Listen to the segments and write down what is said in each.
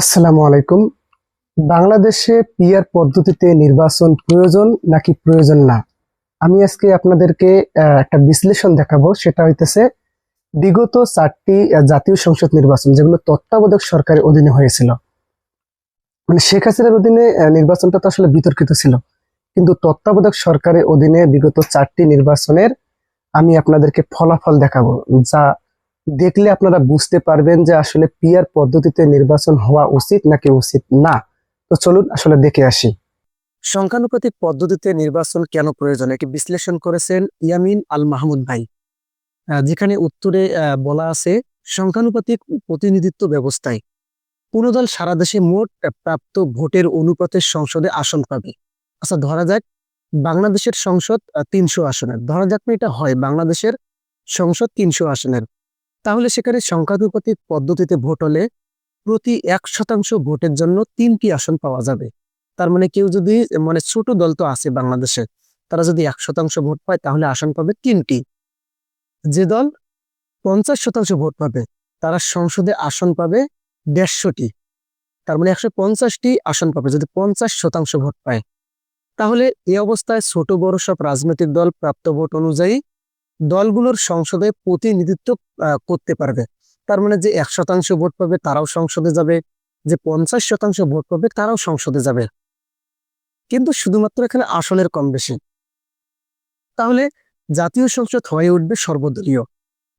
আসসালামু আলাইকুম। বাংলাদেশে পিয়ার পদ্ধতিতে নির্বাচন প্রয়োজন নাকি প্রয়োজন না? আমি আজকে আপনাদেরকে একটা বিশ্লেষণ দেখাবো, সেটা হইতেছে বিগত চারটি জাতীয় সংসদ নির্বাচন, যেগুলো তত্ত্বাবধায়ক সরকারের অধীনে হয়েছিল। মানে শেখ হাসিনার অধীনে নির্বাচনটা তো আসলে বিতর্কিত ছিল। কিন্তু তত্ত্বাবধায়ক সরকারের অধীনে বিগত চারটি নির্বাচনের আমি আপনাদেরকে ফলাফল দেখাবো, যা দেখলে আপনারা বুঝতে পারবেন যে আসলে পিয়ার পদ্ধতিতে নির্বাচন হওয়া উচিত নাকি উচিত না। তো চলুন আসলে দেখে আসি। সংখ্যানুপাতিক পদ্ধতিতে নির্বাচন কেন প্রয়োজন? এটি বিশ্লেষণ করেছেন ইয়ামিন আল মাহমুদ ভাই। যেখানে উত্তরে বলা আছে, সংখ্যানুপাতিক প্রতিনিধিত্ব ব্যবস্থায় কোন দল সারা দেশে মোট প্রাপ্ত ভোটের অনুপাতের সংসদে আসন পাবে। আচ্ছা ধরা যাক, বাংলাদেশের সংসদ তিনশো আসনের। ধরা যাক না এটা হয়, বাংলাদেশের সংসদ তিনশো আসনের। তাহলে সেখানে সংখ্যানুপাতিক পদ্ধতিতে ভোট হলে প্রতি এক শতাংশ ভোটের জন্য তিনটি আসন পাওয়া যাবে। তার মানে কেউ যদি মানে ছোট দল তো আছে বাংলাদেশে, তারা যদি এক শতাংশ ভোট পায় তাহলে আসন পাবে তিনটি। যে দল পঞ্চাশ শতাংশ ভোট পাবে, তারা সংসদে আসন পাবে দেড়শোটি। তার মানে একশো পঞ্চাশটি আসন পাবে, যদি পঞ্চাশ শতাংশ ভোট পায়। তাহলে এই অবস্থায় ছোট বড় সব রাজনৈতিক দল প্রাপ্ত ভোট অনুযায়ী দলগুলোর সংসদে প্রতিনিধিত্ব করতে পারবে। তার মানে যে এক শতাংশ ভোট পাবে তারাও সংসদে যাবে, যে পঞ্চাশ শতাংশ ভোট পাবে তারাও সংসদে যাবে। কিন্তু শুধুমাত্র এখানে আসনের কম বেশি। তাহলে জাতীয় সংসদ হয়ে উঠবে সর্বদলীয়।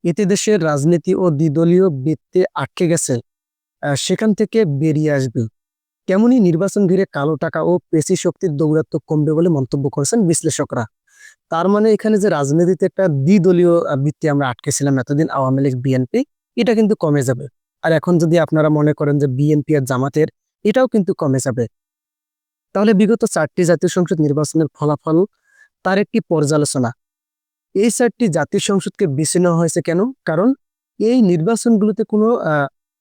এতে দেশের রাজনীতি ও দ্বিদলীয় বৃত্তে আটকে গেছে সেখান থেকে বেরিয়ে আসবে। তেমনি নির্বাচন ঘিরে কালো টাকা ও পেশি শক্তির দৌরাত্ম্য কমবে বলে মন্তব্য করেছেন বিশ্লেষকরা। তার মানে এখানে যে রাজনীতিতে একটা দ্বিদলীয় বৃত্তি আমরা আটকেছিলাম এতদিন আওয়ামী লীগ, বিএনপি, এটা কিন্তু কমে যাবে। আর এখন যদি আপনারা মনে করেন যে বিএনপি আর জামাতের, এটাও কিন্তু কমে যাবে। তাহলে বিগত চারটি জাতীয় সংসদ নির্বাচনের ফলাফল, তার একটি পর্যালোচনা। এই চারটি জাতীয় সংসদকে বেছে নেওয়া হয়েছে কেন? কারণ এই নির্বাচনগুলোতে কোনো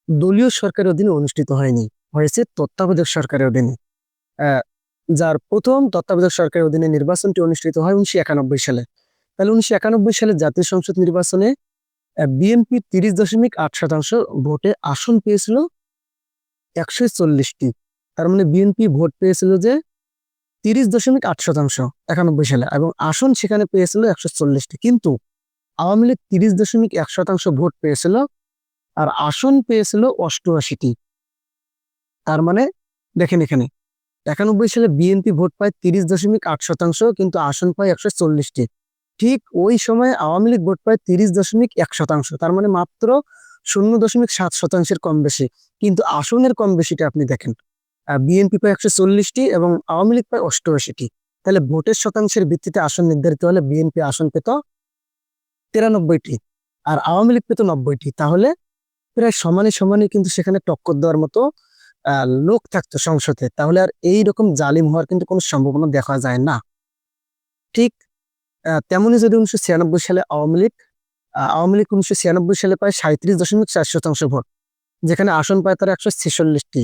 দলীয় সরকারের অধীনে অনুষ্ঠিত হয়নি, হয়েছে তত্ত্বাবধায়ক সরকারের অধীনে। যার প্রথম তত্ত্বাবধায়ক সরকারের অধীনে নির্বাচনটি অনুষ্ঠিত হয় উনিশশো একানব্বই সালে। তাহলে উনিশশো একানব্বই সালে জাতীয় সংসদ নির্বাচনে বিএনপি তিরিশ দশমিক আট শতাংশ ভোটে আসন পেয়েছিল একশো চল্লিশটি। তার মানে বিএনপি ভোট পেয়েছিল যে তিরিশ দশমিক আট শতাংশ একানব্বই সালে এবং আসন সেখানে পেয়েছিল একশো চল্লিশটি। কিন্তু আওয়ামী লীগ তিরিশ দশমিক এক শতাংশ ভোট পেয়েছিল আর আসন পেয়েছিল অষ্টআশিটি। তার মানে দেখেন এখানে একানব্বই সালে বিএনপি ভোট পায় তিরিশ দশমিক আট শতাংশ, কিন্তু আসন পায় একশো চল্লিশটি। ঠিক ওই সময় আওয়ামী লীগ ভোট পায় তিরিশ দশমিক এক শতাংশ, তার মানে মাত্র শূন্য দশমিক সাত শতাংশের কম বেশি। কিন্তু আসনের কম বেশিটা আপনি দেখেন। বিএনপি পায় একশো চল্লিশটি এবং আওয়ামী লীগ পায় অষ্টআশিটি। তাহলে ভোটের শতাংশের ভিত্তিতে আসন নির্ধারিত হলে বিএনপি আসন পেত তিরানব্বইটি আর আওয়ামী লীগ পেত নব্বইটি। তাহলে প্রায় সমানে সমানে কিন্তু সেখানে টক্কর দেওয়ার মতো লোক থাকতো সংসদে, তাহলে আর এই রকম জালিম হওয়ার কিন্তু কোনো সম্ভাবনা দেখা যায় না। ঠিক তেমনি যদি উনিশশো ছিয়ানব্বই সালে আওয়ামী লীগ আওয়ামী লীগ উনিশশো ছিয়ানব্বই সালে পায় সাঁত্রিশ দশমিক চার শতাংশ ভোট, যেখানে আসন পায় তারা একশো ছেচল্লিশটি,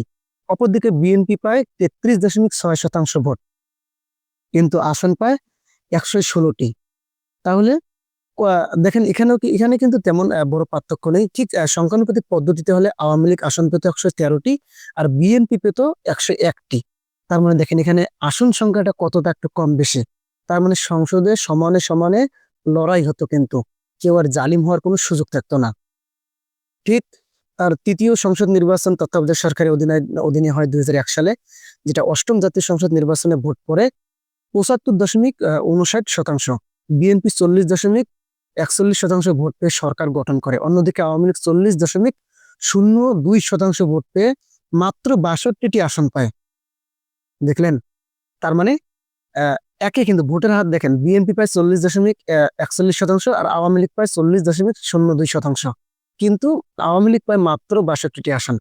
অপরদিকে বিএনপি পায় তেত্রিশ দশমিক ছয় শতাংশ ভোট, কিন্তু আসন পায় একশো ষোলোটি। তাহলে দেখেন এখানেও কি, এখানে কিন্তু তেমন বড় পার্থক্য নেই। ঠিক সংখ্যানুপাতিক পদ্ধতিতে হলে আওয়ামী লীগ আসন পেত একশো তেরোটি আর বিএনপি পেত একশো একটি। তার মানে দেখেন এখানে আসন সংখ্যাটা কতটা একটু কম বেশি। তার মানে সংসদে সমানে সমানে লড়াই হতো কিন্তু। কেউ আর জালিম হওয়ার কোনো সুযোগ থাকতো না। ঠিক, আর তৃতীয় সংসদ নির্বাচন তত্ত্বাবধায়ক সরকারের অধীনে অধীনে হয় দুই হাজার এক সালে, যেটা অষ্টম জাতীয় সংসদ নির্বাচনে ভোট পড়ে পঁচাত্তর দশমিক উনষাট শতাংশ। বিএনপি চল্লিশ দশমিক একচল্লিশ শতাংশ ভোট পেয়ে সরকার গঠন করে। অন্যদিকে আওয়ামী লীগ চল্লিশ দশমিক শূন্য দুই শতাংশ ভোট পেয়ে মাত্র বাষট্টিটি আসন পায়। দেখলেন? তার মানে একে কিন্তু ভোটের হাত দেখেন, বিএনপি পায় চল্লিশ দশমিক একচল্লিশ শতাংশ আর আওয়ামী লীগ পায় চল্লিশ দশমিক শূন্য দুই শতাংশ। কিন্তু আওয়ামী লীগ পায় মাত্র বাষট্টিটি আসন।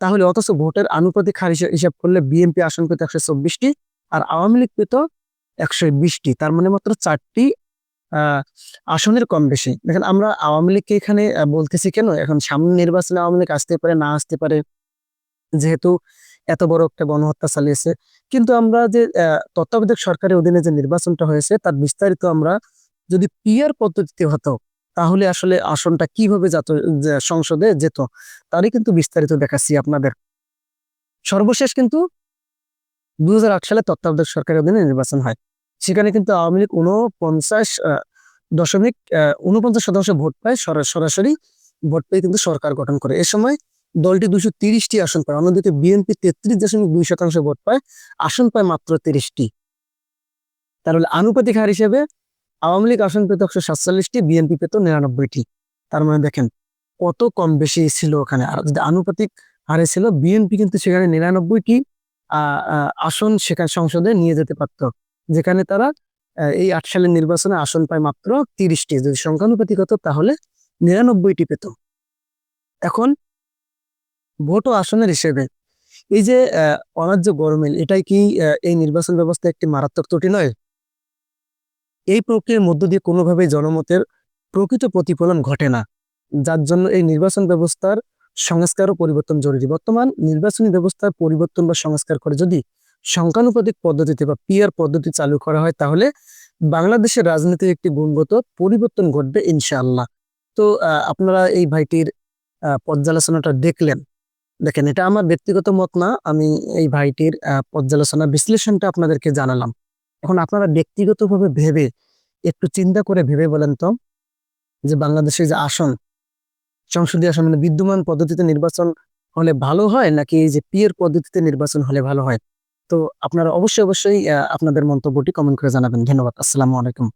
তাহলে অথচ ভোটের আনুপাতিক হার হিসেব করলে বিএনপি আসন পেত একশো চব্বিশটি আর আওয়ামী লীগ পেত একশো বিশটি। তার মানে মাত্র চারটি আসনের কম বেশি। দেখেন, আমরা আওয়ামী লীগকে এখানে বলতেছি কেন? এখন সামনে নির্বাচনে আওয়ামী লীগ আসতে পারে, না আসতে পারে, যেহেতু এত বড় একটা গণহত্যা চালিয়েছে। কিন্তু আমরা যে তত্ত্বাবধায়ক সরকারের অধীনে যে নির্বাচনটা হয়েছে, তার বিস্তারিত আমরা যদি পিয়ার পদ্ধতিতে হতো, তাহলে আসলে আসনটা কীভাবে যেত সংসদে যেত, তারই কিন্তু বিস্তারিত দেখাচ্ছি আপনাদের। সর্বশেষ কিন্তু দু হাজার আট সালে তত্ত্বাবধায়ক সরকারের অধীনে নির্বাচন হয়। সেখানে কিন্তু আওয়ামী লীগ উনপঞ্চাশ দশমিক উনপঞ্চাশ শতাংশ ভোট পায় সরাসরি ভোট পেয়ে কিন্তু সরকার গঠন করে। এ সময় দলটি দুশো তিরিশটি আসন পায় অন্যদিকে বিএনপি তেত্রিশ দশমিক দুই শতাংশ ভোট পায় আসন পায় মাত্র তিরিশটি। তাহলে আনুপাতিক হার হিসেবে আওয়ামী লীগ আসন পেত একশো সাতচল্লিশটি বিএনপি পেত নিরানব্বইটি। তার মানে দেখেন কত কম বেশি ছিল ওখানে। আর যদি আনুপাতিক হারে ছিল বিএনপি কিন্তু সেখানে নিরানব্বইটি আহ, আসন সেখানে সংসদে নিয়ে যেতে পারত। যেখানে তারা এই আট সালের নির্বাচনে আসন পায় মাত্র তিরিশটি। যদি সংখ্যানুপাতিক হতো, তাহলে নিরানব্বইটি পেত। এখন ভোট ও আসনের হিসেবে। এই যে অন্যায্য গরমিল এটাই কি এই নির্বাচন ব্যবস্থা একটি মারাত্মক ত্রুটি নয়? এই প্রক্রিয়ার মধ্য দিয়ে কোনোভাবেই জনমতের প্রকৃত প্রতিফলন ঘটে না। যার জন্য এই নির্বাচন ব্যবস্থার সংস্কার ও পরিবর্তন জরুরি। বর্তমান নির্বাচনী ব্যবস্থার পরিবর্তন বা সংস্কার করে যদি সংখ্যানুপাতিক পদ্ধতিতে বা পিয়ার পদ্ধতি চালু করা হয়, তাহলে বাংলাদেশের রাজনীতির একটি গুণগত পরিবর্তন ঘটবে ইনশাআল্লাহ। তো আপনারা এই ভাইটির পর্যালোচনাটা দেখলেন। দেখেন, এটা আমার ব্যক্তিগত মত না, আমি এই ভাইটির পর্যালোচনা বিশ্লেষণটা আপনাদেরকে জানালাম। এখন আপনারা ব্যক্তিগতভাবে ভেবে, একটু চিন্তা করে ভেবে বলেন তো, যে বাংলাদেশের যে আসন, সংসদীয় আসন মানে বিদ্যমান পদ্ধতিতে নির্বাচন হলে ভালো হয়, নাকি এই যে পিয়ের পদ্ধতিতে নির্বাচন হলে ভালো হয়? তো আপনারা অবশ্যই অবশ্যই আপনাদের মন্তব্যটি কমেন্ট করে জানাবেন। ধন্যবাদ। আসসালামু আলাইকুম।